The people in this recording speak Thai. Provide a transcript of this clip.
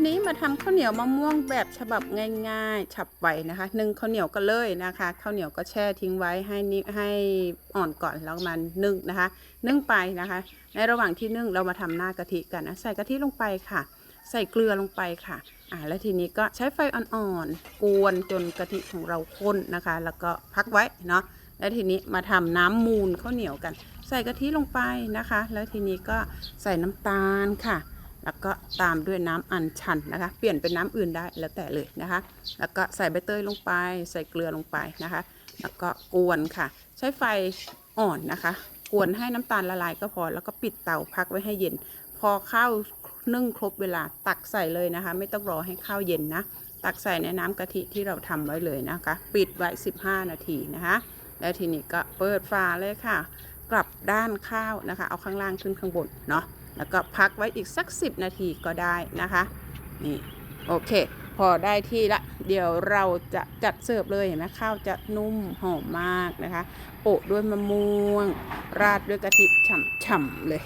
วันนี้มาทำข้าวเหนียวมะม่วงแบบฉบับง่าย ๆ ฉับไวนะคะนึ่งข้าวเหนียวกันเลยนะคะข้าวเหนียวก็แช่ทิ้งไว้ให้นิให้อ่อนก่อนแล้วมานึ่งนะคะ นึ่งไปนะคะ ในระหว่างที่นึ่งเรามาทำหน้ากะทิกันนะใส่กะทิลงไปค่ะ ใส่เกลือลงไปค่ะอ่าแล้วทีนี้ก็ใช้ไฟอ่อนๆกวนจนกะทิของเราข้นนะคะ แล้วก็พักไว้เนาะแล้วทีนี้มาทำน้ำมูนข้าวเหนียวกัน ใส่กะทิลงไปนะคะ แล้วทีนี้ก็ใส่น้ำตาลค่ะ แล้วก็ตามด้วยน้ำอัญชันนะคะ เปลี่ยนเป็นน้ำอื่นได้แล้วแต่เลยนะคะ แล้วก็ใส่ใบเตยลงไป ใส่เกลือลงไปนะคะ แล้วก็กวนค่ะ ใช้ไฟอ่อนนะคะ กวนให้น้ำตาลละลายก็พอ แล้วก็ปิดเตาพักไว้ให้เย็น พอข้าวนึ่งครบเวลาตักใส่เลยนะคะ ไม่ต้องรอให้ข้าวเย็นนะ ตักใส่ในน้ำกะทิที่เราทำไว้เลยนะคะ ปิดไว้ 15 นาทีนะคะ แล้วทีนี้ก็เปิดฝาเลยค่ะ กลับด้านข้าวนะคะ เอาข้างล่างขึ้นข้างบนเนาะ แล้วก็พักไว้อีกสัก 10 นาทีก็ได้นะคะนี่โอเค พอได้ที่ละ เดี๋ยวเราจะจัดเสิร์ฟเลยเห็นไหมข้าวจะนุ่มหอมมากนะคะ โปะด้วยมะม่วง ราดด้วยกะทิฉ่ำๆเลย